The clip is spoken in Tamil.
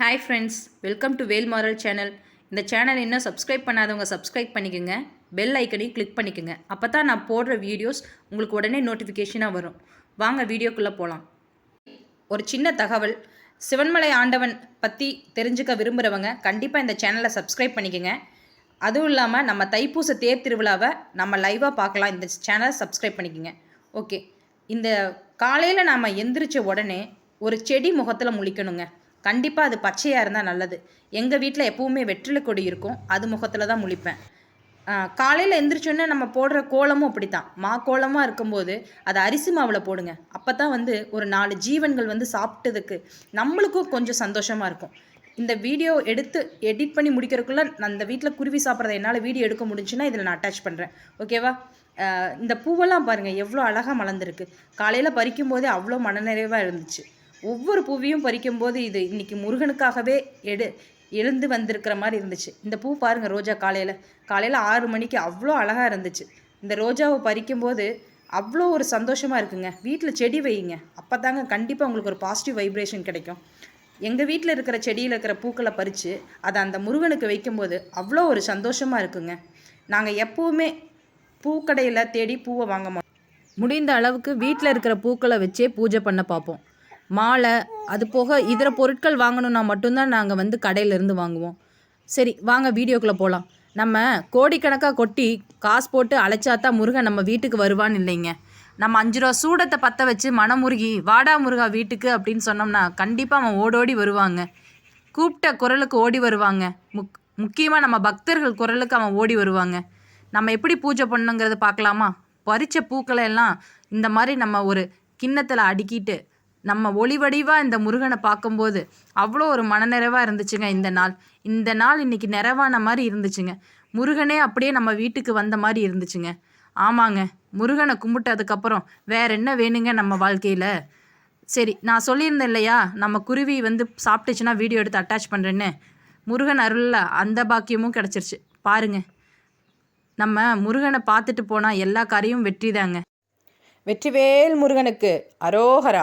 Hi friends welcome to Vel moral channel இந்த சேனல் இன்னும் சப்ஸ்கிரைப் பண்ணாதவங்க சப்ஸ்கிரைப் பண்ணிக்கோங்க. பெல் ஐக்கனையும் கிளிக் பண்ணிக்கோங்க. அப்போ தான் நான் போடுற வீடியோஸ் உங்களுக்கு உடனே நோட்டிஃபிகேஷனாக வரும். வாங்க வீடியோக்குள்ளே போகலாம் ஒரு சின்ன தகவல். சிவன்மலை ஆண்டவன் பற்றி தெரிஞ்சுக்க விரும்புகிறவங்க கண்டிப்பாக இந்த சேனலை சப்ஸ்கிரைப் பண்ணிக்கோங்க. அதுவும் இல்லாமல் நம்ம தைப்பூச தேர் திருவிழாவை நம்ம லைவாக பார்க்கலாம். இந்த சேனலை சப்ஸ்கிரைப் பண்ணிக்கோங்க. ஓகே இந்த காலையில் நாம் எந்திரிச்ச உடனே ஒரு செடி முகத்தில் முழிக்கணுங்க. கண்டிப்பாக அது பச்சையாக இருந்தால் நல்லது. எங்கள் வீட்டில் எப்பவுமே வெற்றிலை கொடி இருக்கும். அது முகத்தில் தான் முழிப்பேன். காலையில் எந்திரிச்சோன்னே நம்ம போடுற கோலமும் அப்படி தான் மா கோலமாக இருக்கும்போது அதை அரிசி மாவில் போடுங்க. அப்போ தான் வந்து ஒரு நாலு ஜீவன்கள் வந்து சாப்பிட்டதுக்கு நம்மளுக்கும் கொஞ்சம் சந்தோஷமாக இருக்கும். இந்த வீடியோ எடுத்து எடிட் பண்ணி முடிக்கிறதுக்குள்ளே நான் வீட்டில் குருவி சாப்பிட்றத என்னால் வீடியோ எடுக்க முடிஞ்சுன்னா இதில் நான் அட்டாச் பண்ணுறேன் ஓகேவா இந்த பூவெல்லாம் பாருங்கள் எவ்வளோ அழகாக மலர்ந்துருக்கு. காலையில் பறிக்கும் போதே அவ்வளோ மனநிறைவாக இருந்துச்சு. ஒவ்வொரு பூவையும் பறிக்கும்போது இது இன்னைக்கு முருகனுக்காகவே எடு எழுந்து வந்திருக்கிற மாதிரி இருந்துச்சு. இந்த பூ பாருங்கள் ரோஜா காலையில். காலையில் ஆறு மணிக்கு அவ்வளோ அழகாக இருந்துச்சு. இந்த ரோஜாவை பறிக்கும்போது அவ்வளோ ஒரு சந்தோஷமாக இருக்குங்க. வீட்டில் செடி வையுங்க. அப்போ தாங்க கண்டிப்பாக உங்களுக்கு ஒரு பாசிட்டிவ் வைப்ரேஷன் கிடைக்கும். எங்கள் வீட்டில் இருக்கிற செடியில் இருக்கிற பூக்களை பறித்து அதை அந்த முருகனுக்கு வைக்கும்போது அவ்வளோ ஒரு சந்தோஷமாக இருக்குங்க. நாங்கள் எப்போவுமே பூக்கடையில் தேடி பூவை வாங்க மாட்டோம். முடிந்த அளவுக்கு வீட்டில் இருக்கிற பூக்களை வச்சே பூஜை பண்ண பார்ப்போம். மாலை அது போக இதர பொருட்கள் வாங்கணுன்னா மட்டும்தான் நாங்கள் வந்து கடையிலேருந்து வாங்குவோம். சரி வாங்க வீடியோக்குள்ளே போகலாம் நம்ம கோடிக்கணக்காக கொட்டி காசு போட்டு அழைச்சாதான் முருகன் நம்ம வீட்டுக்கு வருவான்னு இல்லைங்க. நம்ம அஞ்சு ரூபா சூடத்தை பற்ற வச்சு மனமுருகி வாடா முருகா வீட்டுக்கு அப்படின்னு சொன்னோம்னா கண்டிப்பாக அவன் ஓடோடி வருவாங்க. கூப்பிட்ட குரலுக்கு ஓடி வருவாங்க. முக் முக்கியமாக நம்ம பக்தர்கள் குரலுக்கு அவன் ஓடி வருவாங்க. நம்ம எப்படி பூஜை பண்ணுங்கிறத பார்க்கலாமா? பறித்த பூக்களை எல்லாம் இந்த மாதிரி நம்ம ஒரு கிண்ணத்தில் அடுக்கிட்டு நம்ம ஒளிவடிவாக இந்த முருகனை பார்க்கும்போது அவ்வளோ ஒரு மனநிறைவாக இருந்துச்சுங்க இந்த நாள். இந்த நாள் இன்னைக்கு நிறைவான மாதிரி இருந்துச்சுங்க. முருகனே அப்படியே நம்ம வீட்டுக்கு வந்த மாதிரி இருந்துச்சுங்க. ஆமாங்க முருகனை கும்பிட்டதுக்கப்புறம் வேற என்ன வேணுங்க நம்ம வாழ்க்கையில்? சரி நான் சொல்லியிருந்தேன் இல்லையா? நம்ம குருவி வந்து சாப்பிட்டுச்சுன்னா வீடியோ எடுத்து அட்டாச் பண்ணுறேன்னு முருகன் அருளில் அந்த பாக்கியமும் கிடச்சிருச்சு. பாருங்க. நம்ம முருகனை பார்த்துட்டு போனால் எல்லா காரையும் வெற்றி தாங்க வெற்றிவேல் முருகனுக்கு அரோகரா.